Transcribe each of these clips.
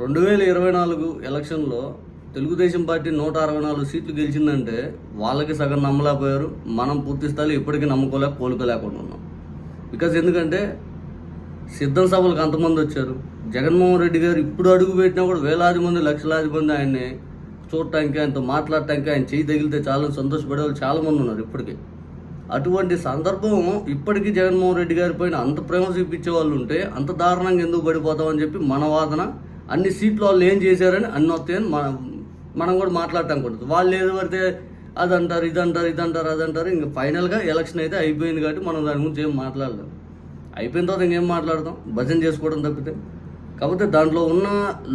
రెండు వేల ఇరవై నాలుగు ఎలక్షన్లో తెలుగుదేశం పార్టీ నూట అరవై నాలుగు సీట్లు గెలిచిందంటే వాళ్ళకి సగం నమ్మలేకపోయారు. మనం పూర్తి స్థాయిలో ఇప్పటికీ నమ్ముకోలేక కోలుకోలేకుండా ఉన్నాం. బికాజ్ ఎందుకంటే సిద్ధం సభలకు అంతమంది వచ్చారు. జగన్మోహన్ రెడ్డి గారు ఇప్పుడు అడుగు పెట్టినా కూడా వేలాది మంది లక్షలాది మంది ఆయన్ని చూడటానికి ఆయనతో మాట్లాడటానికి ఆయన చేయి తగిలితే చాలా సంతోషపడే వాళ్ళు ఉన్నారు ఇప్పటికీ. అటువంటి సందర్భం ఇప్పటికీ జగన్మోహన్ రెడ్డి గారి పైన అంత ప్రేమ చూపించే వాళ్ళు ఉంటే అంత దారుణంగా ఎందుకు పడిపోతామని చెప్పి మన వాదన అన్ని సీట్లు వాళ్ళు ఏం చేశారని అన్ని వస్తాయని మనం మనం కూడా మాట్లాడటం ఉంటుంది వాళ్ళు ఏదో పడితే అది అంటారు ఇది అంటారు ఇది అంటారు అది అంటారు ఇంకా ఫైనల్గా ఎలక్షన్ అయితే అయిపోయింది కాబట్టి మనం దాని గురించి ఏం మాట్లాడలేం. అయిపోయిన తర్వాత ఇంకేం మాట్లాడదాం భజన చేసుకోవడం తప్పితే. కాకపోతే దాంట్లో ఉన్న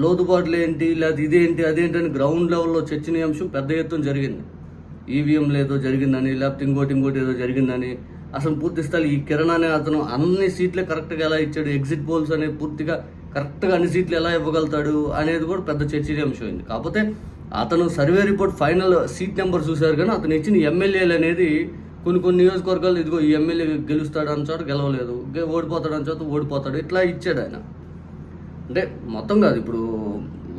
లోతుపాట్లు ఏంటి లేదా ఇదేంటి అదేంటి అని గ్రౌండ్ లెవెల్లో చర్చనీయాంశం పెద్ద ఎత్తున జరిగింది. ఈవీఎం లేదో జరిగిందని లేకపోతే ఇంకోటి ఇంకోటి ఏదో జరిగిందని. అసలు పూర్తి స్థాయి ఈ కిరణ్ అనే అతను అన్ని సీట్లే కరెక్ట్గా ఎలా ఇచ్చాడు? ఎగ్జిట్ పోల్స్ అనే పూర్తిగా కరెక్ట్గా అన్ని సీట్లు ఎలా ఇవ్వగలుగుతాడు అనేది కూడా పెద్ద చర్చనీయాంశం అయింది. కాకపోతే అతను survey report final seat number చూశారు కానీ అతను ఇచ్చిన ఎమ్మెల్యేలు అనేది కొన్ని కొన్ని నియోజకవర్గాలు ఇదిగో ఈ ఎమ్మెల్యే గెలుస్తాడు అని చోట గెలవలేదు. ఓడిపోతాడు అని చోట ఓడిపోతాడు. ఇట్లా ఇచ్చాడు ఆయన. అంటే మొత్తం కాదు. ఇప్పుడు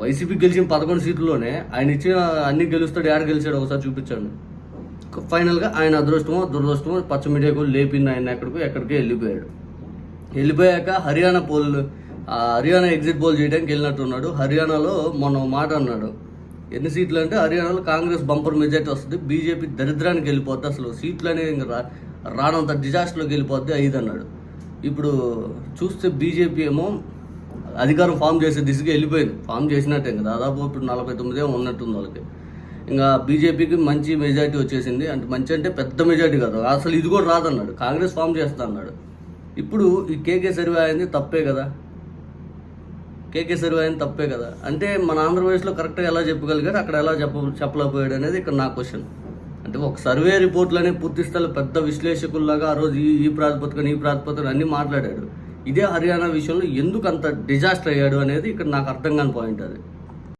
వైసీపీ గెలిచిన పదకొండు సీట్లలోనే ఆయన ఇచ్చిన అన్ని గెలుస్తాడు. యాడ గెలిచాడు ఒకసారి చూపించాడు. ఫైనల్గా ఆయన అదృష్టమో దురదృష్టమో పచ్చ మీడియాకు లేపింది ఆయన ఎక్కడికో ఎక్కడికి వెళ్ళిపోయాడు. వెళ్ళిపోయాక Haryana poll Haryana exit poll చేయడానికి వెళ్ళినట్టున్నాడు. హర్యానాలో మొన్న మాట అన్నాడు. ఎన్ని సీట్లు అంటే హర్యానాలో కాంగ్రెస్ బంపర్ మెజార్టీ వస్తుంది బీజేపీ దరిద్రానికి వెళ్ళిపోద్ది అసలు సీట్లు అనేవి ఇంకా రా రానంత డిజాస్టర్లోకి వెళ్ళిపోద్ది ఐదు అన్నాడు. ఇప్పుడు చూస్తే బీజేపీ ఏమో అధికారం ఫామ్ చేసే దిశగా వెళ్ళిపోయింది. ఫామ్ చేసినట్టే ఇంకా దాదాపు ఇప్పుడు నలభై తొమ్మిదే ఉన్నట్టుంది వాళ్ళకి. ఇంకా బీజేపీకి మంచి మెజార్టీ వచ్చేసింది. అంటే మంచి అంటే పెద్ద మెజార్టీ కాదు. అసలు ఇది కూడా రాదన్నాడు. కాంగ్రెస్ ఫామ్ చేస్తా అన్నాడు. ఇప్పుడు ఈ కేకే సర్వే అయింది తప్పే కదా. కేకే సర్వే అయింది తప్పే కదా. అంటే మన ఆంధ్రప్రదేశ్లో కరెక్ట్గా ఎలా చెప్పగలిగారు అక్కడ ఎలా చెప్ప చెప్పలేకపోయాడు అనేది ఇక్కడ నా క్వశ్చన్. అంటే ఒక సర్వే రిపోర్ట్లనే పూర్తి పెద్ద విశ్లేషకుల్లాగా ఆ రోజు ఈ ఈ ప్రాతిపదికన ఈ ప్రాతిపదికన అన్ని మాట్లాడాడు. ఇదే హర్యానా విషయంలో ఎందుకు అంత డిజాస్టర్ అయ్యాడు అనేది ఇక్కడ నాకు అర్థం కాని పాయింట్ అది.